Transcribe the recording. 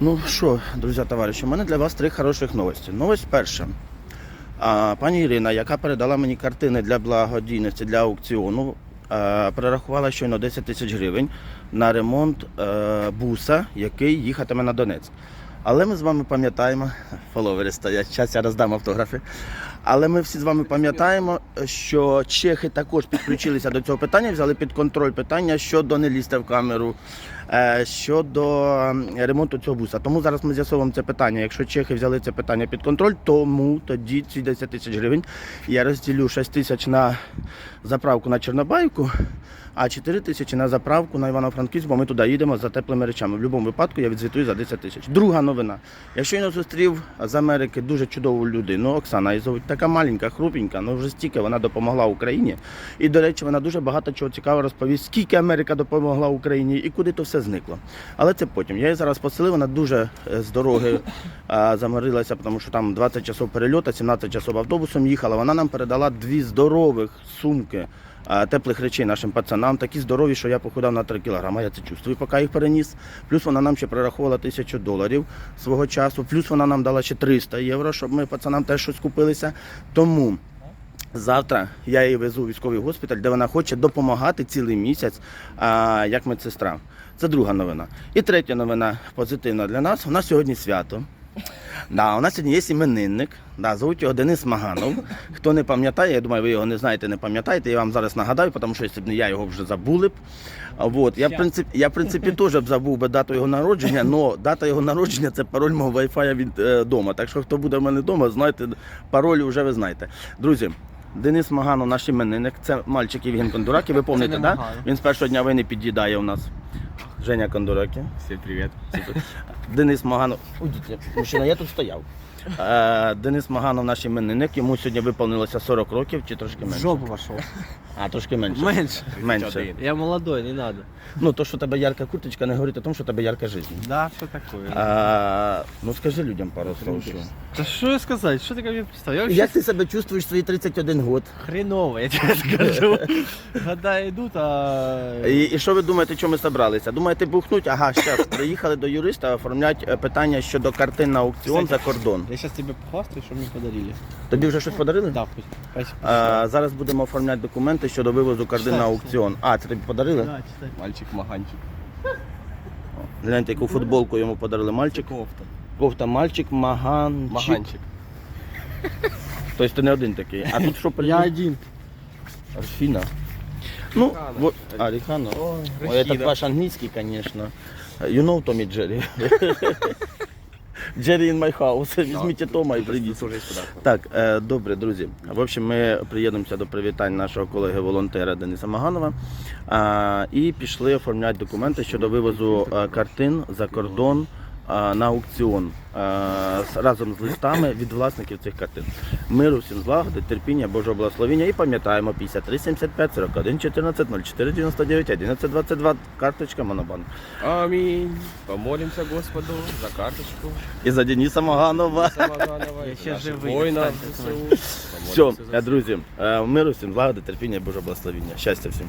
Ну що, друзі, товариші, у мене для вас три хороших новості. Новость перша. А, пані Ірина, яка передала мені картини для благодійності для аукціону, а, перерахувала щойно 10 тисяч гривень на ремонт а, буса, який їхатиме на Донецьк. Але ми з вами пам'ятаємо, фоловери стоять, зараз я роздам автографи. Але ми всі з вами пам'ятаємо, що чехи також підключилися до цього питання, взяли під контроль питання щодо не лізти в камеру, е, щодо ремонту цього буса. Тому зараз ми з'ясовуємо це питання. Якщо чехи взяли це питання під контроль, тому тоді ці 10 тисяч гривень я розділю 6 тисяч на заправку на Чорнобайку, а 4 тисячі на заправку на Івано-Франківськ, бо ми туди їдемо за теплими речами. В будь-якому випадку я відзвітую за 10 тисяч. Друга новина. Я щойно зустрів з Америки дуже чудову людину. Оксана зовуть така маленька, хрупенька, але вже стільки вона допомогла Україні. І, до речі, вона дуже багато чого цікавого розповість, скільки Америка допомогла Україні і куди то все зникло. Але це потім. Я її зараз поселив, вона дуже е, з дороги заморилася, тому що там 20 часов перельоту, 17 часов автобусом їхала. Вона нам передала дві здорових сумки. Теплих речей нашим пацанам, такі здорові, що я похудав на 3 кілограми. Я це чувствую, поки їх переніс. Плюс вона нам ще прорахувала тисячу доларів свого часу. Плюс вона нам дала ще 300 євро, щоб ми пацанам теж щось купилися. Тому завтра я її везу в військовий госпіталь, де вона хоче допомагати цілий місяць як медсестра. Це друга новина. І третя новина позитивна для нас. У нас сьогодні свято. Да, у нас сьогодні є іменинник. Да, звуть його Денис Маганов. Хто не пам'ятає, я думаю, ви його не знаєте, не пам'ятаєте. Я вам зараз нагадаю, тому що якщо б не я його вже забули б. А, Вот. Я, в принципі, я, в принципі, теж б забув би дату його народження, але дата його народження це пароль мого Wi-Fi від е, дома. Так що хто буде в мене вдома, знайте, пароль вже ви знаєте. Друзі. Денис Маганов, наш іменинник, це мальчик Євген Кондураки, ви пам'ятаєте, да? Він з першого дня війни під'їдає у нас. Женя Кондураки. Всем привет. Денис Маганов. Уйдіть, мужчина, я тут стояв. Е, Денис Маганов, наш іменинник, йому сьогодні виповнилося 40 років чи трошки менше. жопу пошел. А, трошки менше. Меньше. Менше. Я молодой, не надо. Ну, то, що у тебе ярка курточка, не говорить о тому, що у тебе ярка життя. Да, что такое? А, ну скажи людям пару слов. Що. Да что сказать? Что ты ко мне пристал? Я вообще Як ти себе чувствуєш в свої 31 год? хреново, я тебе скажу. Года идут, а... І, і що ви думаєте, чому ми зібралися? Думаєте, бухнуть? Ага, зараз приїхали до юриста оформляти е, питання щодо картин на аукціон за кордон. Я сейчас тебе похвастаю, что мне подарили. Тобі вже щось подарили? Да, хоть. Спасибо. А, зараз будемо оформляти документи щодо вивозу картин на аукціон. А, це тобі подарили? Да, читай. Мальчик Маганчик. Гляньте, яку футболку йому подарили мальчик. Кофта. Кофта мальчик, маганчик. Маганчик. Тобто ти не один такий. А тут що Я один. Арфіна. Ну, вот, а, Рихана. Ой, Ой, этот ваш английский, конечно. You know Tommy Jerry. Jerry in my house. Візьміть Тома і прийдіть. Так, е, добре, друзі. В общем, ми приєднуємося до привітань нашого колеги-волонтера Дениса Маганова а, і пішли оформляти документи щодо вивозу е, картин за кордон на аукціон разом з листами від власників цих картин. Миру всім злагоди, терпіння, Божого благословення і пам'ятаємо 53 75 41 14 04 99 11 22 карточка Монобанк. Аминь. Помолимся Господу за карточку. І за Дениса Маганова. Самоганова. Я ще живий, ЗСУ. Все, друзі, е, миру всім злагоди, терпіння, Божого благословення. Щастя всім.